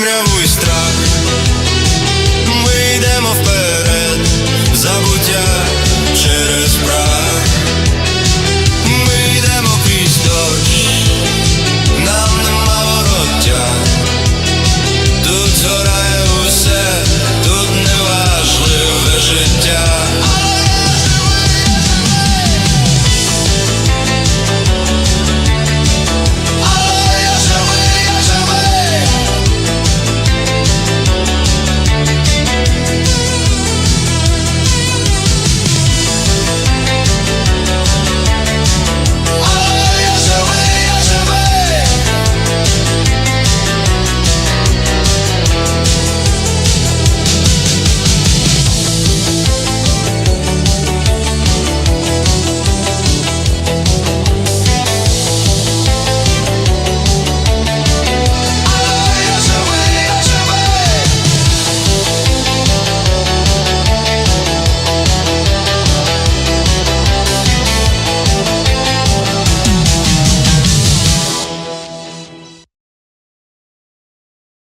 темряву і страх. Ми йдемо вперед, забуття через прах.